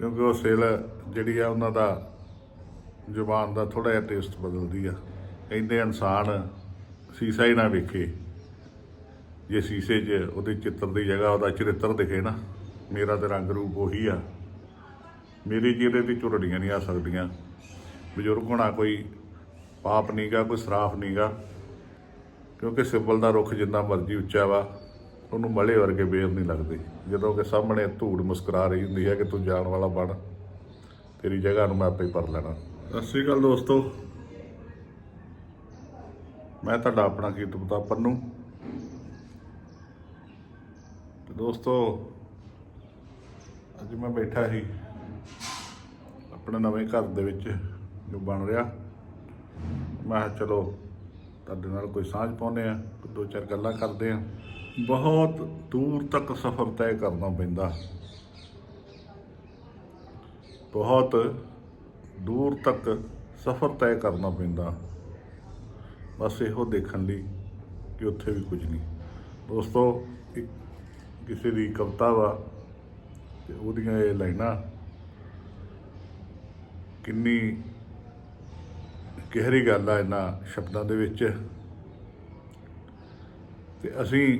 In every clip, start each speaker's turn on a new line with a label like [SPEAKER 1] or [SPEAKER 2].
[SPEAKER 1] ਕਿਉਂਕਿ ਉਹ ਸਿਲ ਜਿਹੜੀ ਆ ਉਹਨਾਂ ਦਾ ਜ਼ੁਬਾਨ ਦਾ ਥੋੜਾ ਜਿਹਾ ਟੇਸਟ ਬਦਲਦੀ ਆ। ਕਹਿੰਦੇ ਇਨਸਾਨ ਸੀਸਾ ਹੀ ਨਾ ਵੇਖੇ। ਜੇ ਸੀਸੇ 'ਚ ਉਹਦੇ ਚਿੱਤਰ ਦੀ ਜਗ੍ਹਾ, ਉਹਦਾ ਚਰਿੱਤਰ ਦਿਖੇ ਨਾ, ਮੇਰਾ ਤੇ ਰੰਗ ਰੂਪ ਉਹੀ ਆ। ਮੇਰੀ ਚਿਹਰੇ ਤੇ ਝੁਰੜੀਆਂ ਨਹੀਂ ਆ ਸਕਦੀਆਂ। ਬਜ਼ੁਰਗ ਹੋਣਾ ਕੋਈ ਪਾਪ ਨਹੀਂਗਾ ਕੋਈ ਸਰਾਫ ਨਹੀਂਗਾ ਕਿਉਂਕਿ ਸਿਬਲ ਦਾ ਰੁੱਖ ਜਿੰਨਾ ਮਰਜ਼ੀ ਉੱਚਾ ਵਾ ਉਹਨੂੰ ਮਲੇ ਵਰਗੇ ਬੇਰ ਨਹੀਂ ਲੱਗਦੇ। ਜਦੋਂ ਕਿ ਸਾਹਮਣੇ ਧੂੜ ਮੁਸਕਰਾ ਰਹੀ ਹੁੰਦੀ ਹੈ ਕਿ ਤੂੰ ਜਾਣ ਵਾਲਾ ਬਣ। ਤੇਰੀ ਜਗ੍ਹਾ ਨੂੰ ਮੈਂ ਆਪੇ ਹੀ ਭਰ ਲੈਣਾ। ਸਤਿ ਸ਼੍ਰੀ ਅਕਾਲ ਦੋਸਤੋ। ਮੈਂ ਤੁਹਾਡਾ ਆਪਣਾ ਕੀਰਤਪਤਾ ਪੰਨੂ? ਤੇ ਦੋਸਤੋ ਅੱਜ ਮੈਂ ਬੈਠਾ ਸੀ ਆਪਣੇ ਨਵੇਂ ਘਰ ਦੇ ਵਿੱਚ ਜੋ ਬਣ ਰਿਹਾ। ਮੈਂ ਚਲੋ ਤੁਹਾਡੇ ਨਾਲ ਕੋਈ ਸਾਂਝ ਪਾਉਂਦੇ ਆ ਦੋ ਚਾਰ ਗੱਲਾਂ ਕਰਦੇ ਆ ਬਹੁਤ ਦੂਰ ਤੱਕ ਸਫ਼ਰ ਤੈਅ ਕਰਨਾ ਪੈਂਦਾ। ਬਹੁਤ ਦੂਰ ਤੱਕ ਸਫ਼ਰ ਤੈਅ ਕਰਨਾ ਪੈਂਦਾ। ਬਸ ਇਹੋ ਦੇਖਣ ਲਈ ਕਿ ਉੱਥੇ ਵੀ ਕੁਝ ਨਹੀਂ। ਦੋਸਤੋ ਇੱਕ ਕਿਸੇ ਦੀ ਕਵਿਤਾ ਵਾ ਤੇ ਉਹਦੀਆਂ ਇਹ ਲਾਈਨਾਂ, ਕਿੰਨੀ ਗਹਿਰੀ ਗੱਲ ਆ ਇਹਨਾਂ ਸ਼ਬਦਾਂ ਦੇ ਵਿੱਚ। ਤੇ ਅਸੀਂ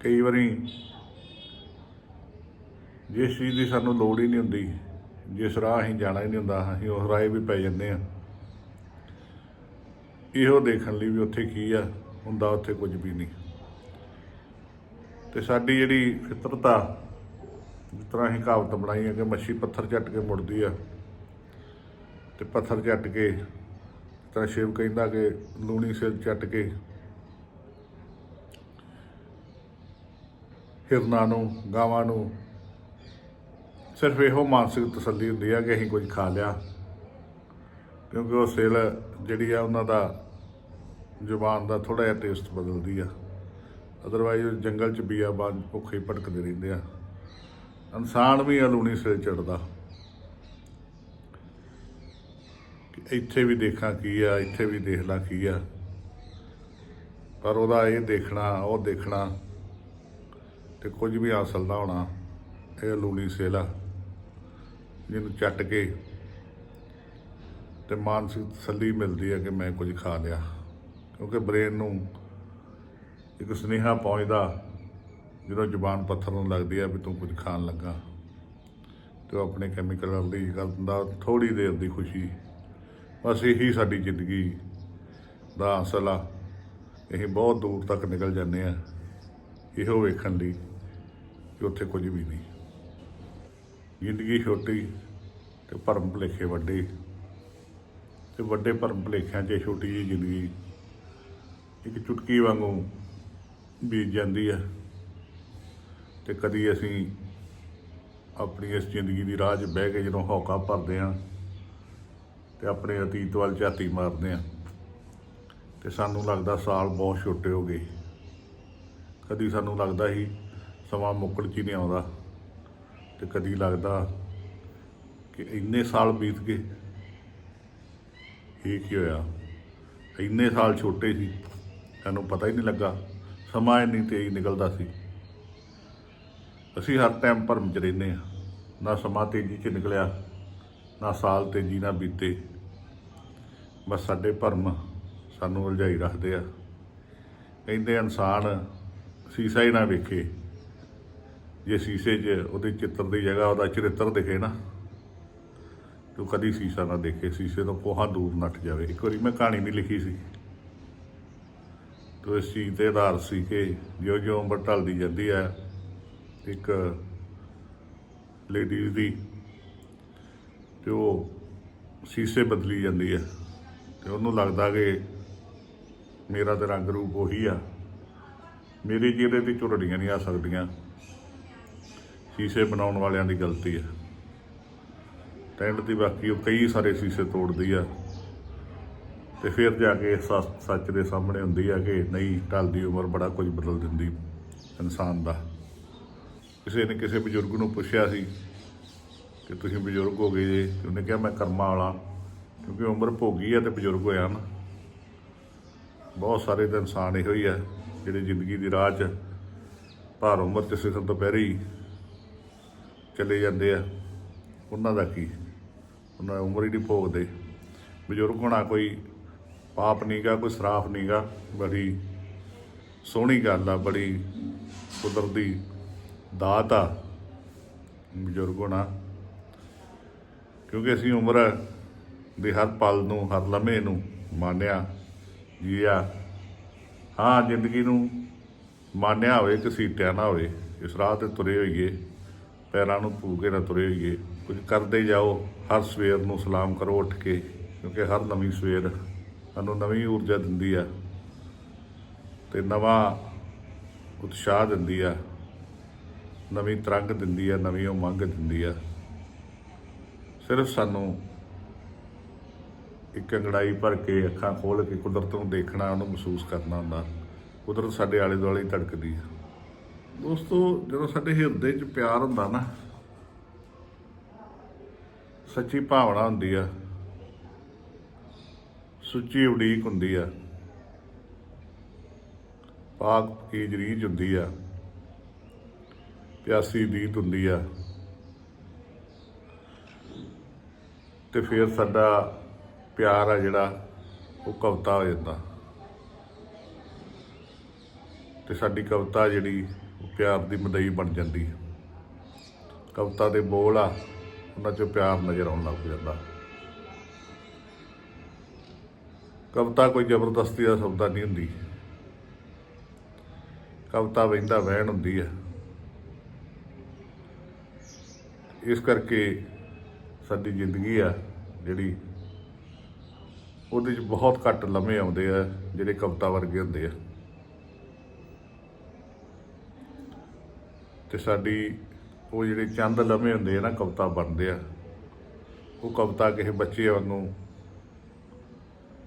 [SPEAKER 1] ਕਈ ਵਾਰੀ ਜਿਸ ਚੀਜ਼ ਦੀ ਸਾਨੂੰ ਲੋੜ ਹੀ ਨਹੀਂ ਹੁੰਦੀ, ਜਿਸ ਰਾਹ ਅਸੀਂ ਜਾਣਾ ਹੀ ਨਹੀਂ ਹੁੰਦਾ, ਅਸੀਂ ਉਸ ਰਾਹ ਵੀ ਪੈ ਜਾਂਦੇ ਆ ਇਹੋ ਦੇਖਣ ਲਈ ਵੀ ਉੱਥੇ ਕੀ ਆ, ਹੁੰਦਾ ਉੱਥੇ ਕੁਝ ਵੀ ਨਹੀਂ। ਤੇ ਸਾਡੀ ਜਿਹੜੀ ਫਿਤਰਤ, ਜਿਸ ਤਰ੍ਹਾਂ ਅਸੀਂ ਕਹਾਵਤ ਬਣਾਈ ਹੈ ਕਿ ਮੱਛੀ ਪੱਥਰ ਝੱਟ ਕੇ ਮੁੜਦੀ ਆ, ਤੇ ਪੱਥਰ ਝੱਟ ਕੇ, ਜਿਸ ਤਰ੍ਹਾਂ ਸ਼ਿਵ ਕਹਿੰਦਾ ਕਿ ਲੂਣੀ ਸਿਰ ਚੱਟ ਕੇ ਹਿਰਨਾਂ ਨੂੰ, ਗਾਵਾਂ ਨੂੰ। ਸਿਰਫ ਇਹੋ ਮਾਨਸਿਕ ਤਸੱਲੀ ਹੁੰਦੀ ਆ ਕਿ ਅਸੀਂ ਕੁਝ ਖਾ ਲਿਆ। ਕਿਉਂਕਿ ਉਹ ਸਿਲ ਜਿਹੜੀ ਆ, ਉਹਨਾਂ ਦਾ ਜ਼ੁਬਾਨ ਦਾ ਥੋੜਾ ਜਿਹਾ ਟੇਸਟ ਬਦਲਦੀ ਆ। ਅਦਰਵਾਈਜ਼ ਜੰਗਲ 'ਚ ਬੀਆਬਾਨ ਭੁੱਖੇ ਹੀ ਭਟਕਦੇ ਰਹਿੰਦੇ ਆ। ਇਨਸਾਨ ਵੀ ਅਲੂਣੀ ਸਿਰ ਚੜਦਾ ਕਿ ਇੱਥੇ ਵੀ ਦੇਖਾਂ ਕੀ ਆ, ਇੱਥੇ ਵੀ ਦੇਖ ਲਾਂ ਕੀ ਆ। ਪਰ ਉਹਦਾ ਇਹ ਦੇਖਣਾ, ਉਹ ਦੇਖਣਾ ਤੇ ਕੁਝ ਵੀ ਹਾਸਲ ਦਾ ਹੋਣਾ, ਇਹ ਲੂਣੀ ਸੇਲਾ ਜਿਹਨੂੰ ਚੱਟ ਕੇ ਤੇ ਮਾਨਸਿਕ ਤਸੱਲੀ ਮਿਲਦੀ ਹੈ ਕਿ ਮੈਂ ਕੁਝ ਖਾ ਲਿਆ। ਕਿਉਂਕਿ ਬ੍ਰੇਨ ਨੂੰ ਇੱਕ ਸੁਨੇਹਾ ਪਹੁੰਚਦਾ, ਜਦੋਂ ਜ਼ੁਬਾਨ ਪੱਥਰ ਨੂੰ ਲੱਗਦੀ ਹੈ ਵੀ ਤੂੰ ਕੁਝ ਖਾਣ ਲੱਗਾ। ਤੇ ਉਹ ਆਪਣੇ ਕੈਮੀਕਲ ਦੀ ਕਰ ਦਿੰਦਾ ਥੋੜੀ ਦੇਰ ਦੀ ਖੁਸ਼ੀ। ਬਸ ਇਹੀ ਸਾਡੀ ਜ਼ਿੰਦਗੀ ਦਾ ਅਸਲ ਆ। ਇਹ ਬਹੁਤ ਦੂਰ ਤੱਕ ਨਿਕਲ ਜਾਂਦੇ ਆ, ਇਹੋ ਵੇਖਣ ਲਈ। ਕਿ ਉੱਥੇ ਕੁਝ ਵੀ ਨਹੀਂ। ਜ਼ਿੰਦਗੀ ਛੋਟੀ ਤੇ ਭਰਮ ਭੁਲੇਖੇ ਵੱਡੇ। ਤੇ ਵੱਡੇ ਭਰਮ ਭੁਲੇਖਿਆਂ 'ਚ ਛੋਟੀ ਜਿਹੀ ਜ਼ਿੰਦਗੀ ਇੱਕ ਚੁਟਕੀ ਵਾਂਗੂ ਬੀਤ ਜਾਂਦੀ ਹੈ ਤੇ ਕਦੀ ਅਸੀਂ ਆਪਣੀ ਇਸ ਜ਼ਿੰਦਗੀ ਦੀ ਰਾਹ 'ਚ ਬਹਿ ਕੇ ਜਦੋਂ ਹੌਕਾ ਭਰਦੇ ਹਾਂ ਤੇ ਆਪਣੇ ਅਤੀਤ ਵੱਲ ਝਾਤੀ ਮਾਰਦੇ ਹਾਂ ਤੇ ਸਾਨੂੰ ਲੱਗਦਾ ਸਾਲ ਬਹੁਤ ਛੋਟੇ ਹੋ ਗਏ। ਕਦੀ ਸਾਨੂੰ ਲੱਗਦਾ ਸੀ ਸਮਾਂ ਮੁੱਕਣ 'ਚ ਹੀ ਨਹੀਂ ਆਉਂਦਾ ਤੇ ਕਦੀ ਲੱਗਦਾ ਕਿ ਇੰਨੇ ਸਾਲ ਬੀਤ ਗਏ। ਇਹ ਕੀ ਹੋਇਆ? ਇੰਨੇ ਸਾਲ ਛੋਟੇ ਸੀ, ਸਾਨੂੰ ਪਤਾ ਹੀ ਨਹੀਂ ਲੱਗਾ। ਸਮਾਂ ਇੰਨੀ ਤੇਜ਼ ਨਿਕਲਦਾ ਸੀ। ਅਸੀਂ ਹਰ ਟਾਈਮ ਭਰਮ 'ਚ ਰਹਿੰਦੇ ਆ ਨਾ ਸਮਾਂ ਤੇਜ਼ੀ 'ਚ ਨਿਕਲਿਆ, ਨਾ ਸਾਲ ਤੇਜ਼ੀ ਨਾਲ ਬੀਤੇ। ਬਸ ਸਾਡੇ ਭਰਮ ਸਾਨੂੰ ਉਲਝਾਈ ਰੱਖਦੇ ਆ। ਕਹਿੰਦੇ ਇਨਸਾਨ ਸੀਸਾ ਹੀ ਨਾ ਵੇਖੇ। ਜੇ ਸੀਸੇ 'ਚ ਉਹਦੇ ਚਿੱਤਰ ਦੀ ਜਗ੍ਹਾ ਉਹਦਾ ਚਰਿੱਤਰ ਦਿਖੇ ਨਾ, ਤੂੰ ਕਦੀ ਸੀਸਾ ਨਾ ਦੇਖੇ, ਸੀਸੇ ਤੋਂ ਕੋਹਾਂ ਦੂਰ ਨੱਠ ਜਾਵੇ। ਇੱਕ ਵਾਰੀ ਮੈਂ ਕਹਾਣੀ ਵੀ ਲਿਖੀ ਸੀ। ਤੋ ਇਸ ਚੀਜ਼ ਤੇ ਆਧਾਰ ਸੀ ਕਿ ਜਿਉਂ ਜਿਉਂ ਉਮਰ ਢਲਦੀ ਜਾਂਦੀ ਹੈ, ਇੱਕ ਲੇਡੀਜ਼ ਦੀ ਤੇ ਉਹ ਸੀਸੇ ਬਦਲੀ ਜਾਂਦੀ ਹੈ। ਤੇ ਉਹਨੂੰ ਲੱਗਦਾ ਕਿ ਮੇਰਾ ਤੇ ਰੰਗ ਰੂਪ ਉਹੀ ਆ। ਮੇਰੀ ਚਿਹਰੇ ਤੇ ਝੁਰੜੀਆਂ ਨਹੀਂ ਆ ਸਕਦੀਆਂ। ਸ਼ੀਸ਼ੇ ਬਣਾਉਣ ਵਾਲਿਆਂ ਦੀ ਗਲਤੀ ਹੈ। ਟੈਂਟ ਦੀ ਬਾਕੀ ਉਹ ਕਈ ਸਾਰੇ ਸ਼ੀਸ਼ੇ ਤੋੜਦੀ ਆ। ਤੇ ਫਿਰ ਜਾ ਕੇ ਸੱਚ ਸੱਚ ਦੇ ਸਾਹਮਣੇ ਹੁੰਦੀ ਆ ਕਿ ਨਹੀਂ ਢਲਦੀ ਉਮਰ ਬੜਾ ਕੁਝ ਬਦਲ ਦਿੰਦੀ ਇਨਸਾਨ ਦਾ। ਕਿਸੇ ਨੇ ਕਿਸੇ ਬਜ਼ੁਰਗ ਨੂੰ ਪੁੱਛਿਆ ਸੀ ਕਿ ਤੁਸੀਂ ਬਜ਼ੁਰਗ ਹੋ ਗਏ ਜੇ, ਤੇ ਉਹਨੇ ਕਿਹਾ, ਮੈਂ ਕਰਮਾਂ ਵਾਲਾ। ਕਿਉਂਕਿ ਉਮਰ ਭੋਗੀ ਆ ਤੇ ਬਜ਼ੁਰਗ ਹੋਇਆ ਨਾ। ਬਹੁਤ ਸਾਰੇ ਤਾਂ ਇਨਸਾਨ ਇਹੋ ਹੀ ਆ ਜਿਹੜੇ ਜ਼ਿੰਦਗੀ ਦੀ ਰਾਹ 'ਚ ਭਾਰ ਉਮਰ ਤੇ ਸਿਖਰ ਦੁਪਹਿਰੇ ਹੀ ਚਲੇ ਜਾਂਦੇ ਆ। ਉਹਨਾਂ ਦਾ ਕੀ? ਉਹਨਾਂ ਉਮਰ ਹੀ ਨਹੀਂ ਭੋਗਦੇ। ਬਜ਼ੁਰਗ ਹੋਣਾ ਕੋਈ ਪਾਪ ਨਹੀਂਗਾ ਕੋਈ ਸਰਾਫ ਨਹੀਂਗਾ ਬੜੀ ਸੋਹਣੀ ਗੱਲ ਆ, ਬੜੀ ਕੁਦਰਤੀ ਦਾਤ ਆ ਬਜ਼ੁਰਗ ਹੋਣਾ। ਕਿਉਂਕਿ ਅਸੀਂ ਉਮਰ ਦੇ ਹਰ ਪਲ ਨੂੰ, ਹਰ ਲਮਹੇ ਨੂੰ ਮਾਨਿਆ, ਜੀਆ। ਹਾਂ, ਜ਼ਿੰਦਗੀ ਨੂੰ ਮਾਨਿਆ ਹੋਵੇ ਘਸੀਟਿਆ ਨਾ ਹੋਵੇ, ਇਸ ਰਾਹ ਤੇ ਤੁਰੇ ਹੋਈਏ। ਪੈਰਾਂ ਨੂੰ ਧੂ ਕੇ ਨਾ ਤੁਰੇ ਹੋਈਏ ਕੁਝ ਕਰਦੇ ਜਾਓ, ਹਰ ਸਵੇਰ ਨੂੰ ਸਲਾਮ ਕਰੋ ਉੱਠ ਕੇ, ਕਿਉਂਕਿ ਹਰ ਨਵੀਂ ਸਵੇਰ ਸਾਨੂੰ ਨਵੀਂ ਊਰਜਾ ਦਿੰਦੀ ਆ ਤੇ ਨਵਾਂ ਉਤਸ਼ਾਹ ਦਿੰਦੀ ਆ, ਨਵੀਂ ਤਰੰਗ ਦਿੰਦੀ ਆ, ਨਵੀਂ ਉਮੰਗ ਦਿੰਦੀ ਆ। ਸਿਰਫ ਸਾਨੂੰ ਇੱਕ ਅੰਗੜਾਈ ਭਰ ਕੇ ਅੱਖਾਂ ਖੋਲ ਕੇ ਕੁਦਰਤ ਨੂੰ ਦੇਖਣਾ, ਉਹਨੂੰ ਮਹਿਸੂਸ ਕਰਨਾ ਹੁੰਦਾ। ਕੁਦਰਤ ਸਾਡੇ ਆਲੇ ਦੁਆਲੇ ਧੜਕਦੀ ਆ। ਦੋਸਤੋ ਜਦੋਂ ਸਾਡੇ ਹਿਰਦੇ 'ਚ ਪਿਆਰ ਹੁੰਦਾ ਨਾ, ਸੱਚੀ ਭਾਵਨਾ ਹੁੰਦੀ ਆ, ਸੁੱਚੀ ਉਡੀਕ ਹੁੰਦੀ ਆ, ਪਾਕ ਕੀ ਜਰੀਜ ਹੁੰਦੀ ਆ, ਪਿਆਸੀ ਦੀਤ ਹੁੰਦੀ ਆ, ਤੇ ਫਿਰ ਸਾਡਾ ਪਿਆਰ ਆ ਜਿਹੜਾ, ਉਹ ਕਵਿਤਾ ਹੋ ਜਾਂਦਾ। ਤੇ ਸਾਡੀ ਕਵਿਤਾ ਜਿਹੜੀ ਪਿਆਰ ਦੀ ਮਦਈ ਬਣ ਜਾਂਦੀ ਕਵਿਤਾ ਦੇ ਬੋਲ ਆ, ਉਹਨਾਂ 'ਚੋਂ ਪਿਆਰ ਨਜ਼ਰ ਆਉਣ ਲੱਗ ਜਾਂਦਾ। ਕਵਿਤਾ ਕੋਈ ਜ਼ਬਰਦਸਤੀ ਦਾ ਸ਼ਬਦ ਨਹੀਂ ਹੁੰਦੀ। ਕਵਿਤਾ ਵਹਿੰਦਾ ਵਹਿਣ ਹੁੰਦੀ ਹੈ। ਇਸ ਕਰਕੇ ਸਾਡੀ ਜ਼ਿੰਦਗੀ ਆ, ਜਿਹੜੀ ਉਹਦੇ 'ਚ ਬਹੁਤ ਘੱਟ ਲੰਮੇ ਆਉਂਦੇ ਆ, ਜਿਹੜੇ ਕਵਿਤਾ ਵਰਗੇ ਹੁੰਦੇ ਆ। ਤੇ ਸਾਡੀ ਉਹ ਜਿਹੜੇ ਚੰਦ ਲੰਮੇ ਹੁੰਦੇ ਆ ਨਾ, ਕਵਿਤਾ ਬਣਦੇ ਆ। ਉਹ ਕਵਿਤਾ ਕਿਸੇ ਬੱਚੇ ਨੂੰ,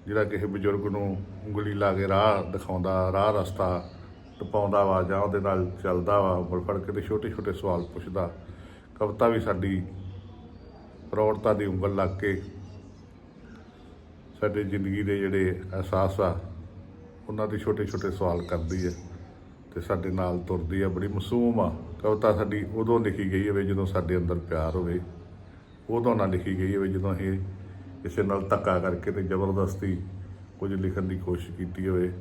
[SPEAKER 1] ਜਿਹੜਾ ਕਿਸੇ ਬਜ਼ੁਰਗ ਨੂੰ ਉਂਗਲੀ ਲਾ ਕੇ ਰਾਹ ਦਿਖਾਉਂਦਾ, ਰਾਹ ਰਸਤਾ ਟਪਾਉਂਦਾ ਵਾ ਜਾਂ ਉਹਦੇ ਨਾਲ ਚੱਲਦਾ ਵਾ ਉਮਰ ਫੜ ਕੇ ਤੇ ਛੋਟੇ ਛੋਟੇ ਸਵਾਲ ਪੁੱਛਦਾ। ਕਵਿਤਾ ਵੀ ਸਾਡੀ ਪ੍ਰੌੜਤਾ ਦੀ ਉਂਗਲ ਲੱਗ ਕੇ ਸਾਡੇ ਜ਼ਿੰਦਗੀ ਦੇ ਜਿਹੜੇ ਅਹਿਸਾਸ ਆ, ਉਹਨਾਂ ਦੇ ਛੋਟੇ ਛੋਟੇ ਸਵਾਲ ਕਰਦੀ ਹੈ ਤੇ ਸਾਡੇ ਨਾਲ ਤੁਰਦੀ ਆ, ਬੜੀ ਮਾਸੂਮ ਆ। ਕਵਿਤਾ ਸਾਡੀ ਉਦੋਂ ਲਿਖੀ ਗਈ ਹੋਵੇ ਜਦੋਂ ਸਾਡੇ ਅੰਦਰ ਪਿਆਰ ਹੋਵੇ, ਉਦੋਂ ਨਾ ਲਿਖੀ ਗਈ ਹੋਵੇ ਜਦੋਂ ਇਹ ਕਿਸੇ ਨਾਲ ਧੱਕਾ ਕਰਕੇ ਤੇ ਜ਼ਬਰਦਸਤੀ ਕੁਝ ਲਿਖਣ ਦੀ ਕੋਸ਼ਿਸ਼ ਕੀਤੀ ਹੋਵੇ।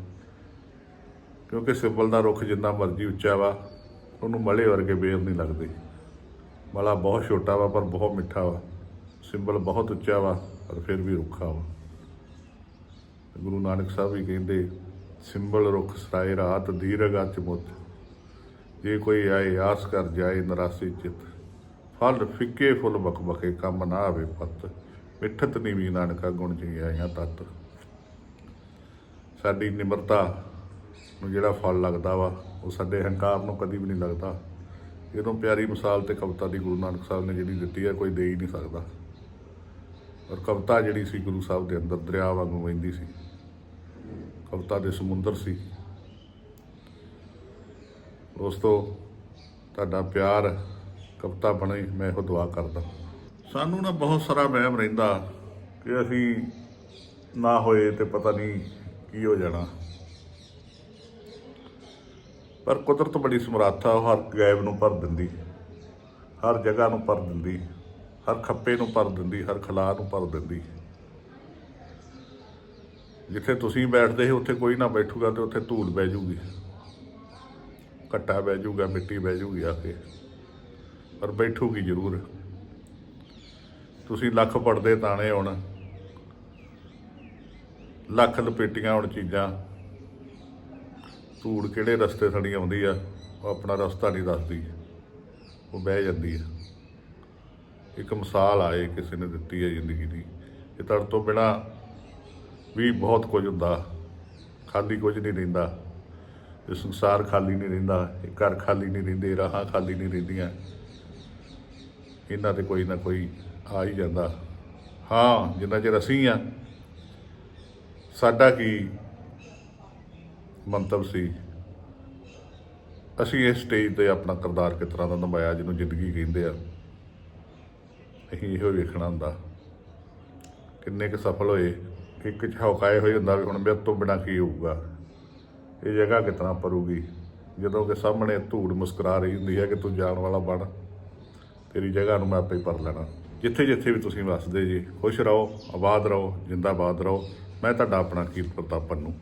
[SPEAKER 1] ਕਿਉਂਕਿ ਸਿੰਬਲ ਦਾ ਰੁੱਖ ਜਿੰਨਾ ਮਰਜ਼ੀ ਉੱਚਾ ਵਾ, ਉਹਨੂੰ ਮਲੇ ਵਰਗੇ ਬੇਰ ਨਹੀਂ ਲੱਗਦੇ। ਮਲਾ ਬਹੁਤ ਛੋਟਾ ਵਾ, ਪਰ ਬਹੁਤ ਮਿੱਠਾ ਵਾ। ਸਿੰਬਲ ਬਹੁਤ ਉੱਚਾ ਵਾ, ਪਰ ਫਿਰ ਵੀ ਰੁੱਖਾ ਵਾ। ਗੁਰੂ ਨਾਨਕ ਸਾਹਿਬ ਵੀ ਕਹਿੰਦੇ ਸਿੰਬਲ ਰੁੱਖ ਸਰਾਏ ਰਾਤ, ਦੀਰਘ ਅਚ ਮੁੱਤ। ਜੇ ਕੋਈ ਆਏ, ਆਸ ਕਰ ਜਾਏ ਨਰਾਸੀ ਚਿਤ। ਫਲ ਫਿੱਕੇ ਫੁੱਲ ਬਕਬਕੇ, ਕੰਮ ਨਾ ਆਵੇ ਪਤ। ਮਿੱਠਤ ਨੀਵੀਂ ਨਾਨਕਾ ਗੁਣ ਜੀ ਆਇਆ ਤਤ। ਸਾਡੀ ਨਿਮਰਤਾ ਨੂੰ ਜਿਹੜਾ ਫਲ ਲੱਗਦਾ ਵਾ, ਉਹ ਸਾਡੇ ਹੰਕਾਰ ਨੂੰ ਕਦੀ ਵੀ ਨਹੀਂ ਲੱਗਦਾ। ਇਹਦੋਂ ਪਿਆਰੀ ਮਿਸਾਲ ਤੇ ਕਵਿਤਾ ਦੀ ਗੁਰੂ ਨਾਨਕ ਸਾਹਿਬ ਨੇ ਜਿਹੜੀ ਦਿੱਤੀ ਹੈ ਕੋਈ ਦੇ ਹੀ ਨਹੀਂ ਸਕਦਾ। ਔਰ ਕਵਿਤਾ ਜਿਹੜੀ ਸੀ ਗੁਰੂ ਸਾਹਿਬ ਦੇ ਅੰਦਰ, ਦਰਿਆ ਵਾਂਗੂ ਵਹਿੰਦੀ ਸੀ। ਕਵਿਤਾ ਦੇ ਸਮੁੰਦਰ ਸੀ। ਦੋਸਤੋ, ਤੁਹਾਡਾ ਪਿਆਰ, ਕਵਿਤਾ ਬਣੇ ਮੈਂ ਉਹ ਦੁਆ ਕਰਦਾ। ਸਾਨੂੰ ਨਾ ਬਹੁਤ ਸਾਰਾ ਵਹਿਮ ਰਹਿੰਦਾ ਕਿ ਅਸੀਂ ਨਾ ਹੋਏ ਤੇ ਪਤਾ ਨਹੀਂ ਕੀ ਹੋ ਜਾਣਾ। ਪਰ ਕੁਦਰਤ ਬੜੀ ਸਮਰੱਥ ਆ ਉਹ ਹਰ ਗਾਇਬ ਨੂੰ ਭਰ ਦਿੰਦੀ, ਹਰ ਜਗ੍ਹਾ ਨੂੰ ਭਰ ਦਿੰਦੀ, ਹਰ ਖੱਪੇ ਨੂੰ ਭਰ ਦਿੰਦੀ, ਹਰ ਖਲਾ ਨੂੰ ਭਰ ਦਿੰਦੀ। ਜਿੱਥੇ ਤੁਸੀਂ ਬੈਠਦੇ ਹੋ ਉੱਥੇ ਕੋਈ ਨਾ ਬੈਠੂਗਾ ਤੇ ਉੱਥੇ ਧੂਲ ਬਹਿ ਜੂਗੀ। ਘੱਟਾ ਬਹਿ ਜਾਊਗਾ, ਮਿੱਟੀ ਬਹਿ ਜਾਊਗੀ ਆ ਕੇ। ਪਰ ਬੈਠੂਗੀ ਜ਼ਰੂਰ। ਤੁਸੀਂ ਲੱਖ ਪੜਦੇ ਤਾਣੇ ਹੁਣ। ਲੱਖ ਲਪੇਟੀਆਂ ਹੁਣ ਚੀਜ਼ਾਂ। ਧੂੜ ਕਿਹੜੇ ਰਸਤੇ ਥਣੀ ਆਉਂਦੀ ਆ, ਉਹ ਆਪਣਾ ਰਸਤਾ ਨਹੀਂ ਦੱਸਦੀ। ਉਹ ਬਹਿ ਜਾਂਦੀ ਆ। ਇੱਕ ਮਿਸਾਲ ਆਏ ਕਿਸੇ ਨੇ ਦਿੱਤੀ ਹੈ ਜ਼ਿੰਦਗੀ ਦੀ। ਇਹ ਤੜ ਤੋਂ ਬਿਨਾ ਵੀ ਬਹੁਤ ਕੁਝ ਹੁੰਦਾ। ਖਾਲੀ ਕੁਝ ਨਹੀਂ ਰਹਿੰਦਾ। ਇਹ ਸੰਸਾਰ ਖਾਲੀ ਨਹੀਂ ਰਹਿੰਦਾ, ਇਹ ਘਰ ਖਾਲੀ ਨਹੀਂ ਰਹਿੰਦੇ, ਰਾਹਾਂ ਖਾਲੀ ਨਹੀਂ ਰਹਿੰਦੀਆਂ। ਇਹਨਾਂ ਤੇ ਕੋਈ ਨਾ ਕੋਈ ਆ ਹੀ ਜਾਂਦਾ। ਹਾਂ, ਜਿੰਨਾ ਚਿਰ ਅਸੀਂ ਆ ਸਾਡਾ ਕੀ ਮੰਤਵ ਸੀ? ਅਸੀਂ ਇਸ ਸਟੇਜ ਤੇ ਆਪਣਾ ਕਿਰਦਾਰ ਕਿਸ ਤਰ੍ਹਾਂ ਦਾ ਨਿਭਾਇਆ, ਜਿਹਨੂੰ ਜ਼ਿੰਦਗੀ ਕਹਿੰਦੇ ਆ? ਅਸੀਂ ਇਹੋ ਵੇਖਣਾ ਹੁੰਦਾ। ਕਿੰਨੇ ਕੁ ਸਫਲ ਹੋਏ, ਇੱਕ ਝੌਕਾਏ ਹੋਏ ਹੁੰਦਾ ਵੀ ਹੁਣ ਮੇਰੇ ਤੋਂ ਬਿਨਾ ਕੀ ਹੋਊਗਾ? ਇਹ ਜਗ੍ਹਾ ਕਿਤਨਾ ਪਰੂਗੀ? ਜਦੋਂ ਕਿ ਸਾਹਮਣੇ ਧੂੜ ਮੁਸਕਰਾ ਰਹੀ ਹੁੰਦੀ ਹੈ ਕਿ ਤੂੰ ਜਾਣ ਵਾਲਾ ਬਣ। ਤੇਰੀ ਜਗ੍ਹਾ ਨੂੰ ਮੈਂ ਆਪੇ ਹੀ ਭਰ ਲੈਣਾ। ਜਿੱਥੇ ਜਿੱਥੇ ਵੀ ਤੁਸੀਂ ਵਸਦੇ ਜੀ, ਖੁਸ਼ ਰਹੋ, ਆਬਾਦ ਰਹੋ, ਜਿੰਦਾਬਾਦ ਰਹੋ। ਮੈਂ ਤੁਹਾਡਾ ਆਪਣਾ ਕੀਰਤ ਪ੍ਰਤਾਪ ਪੰਨੂ।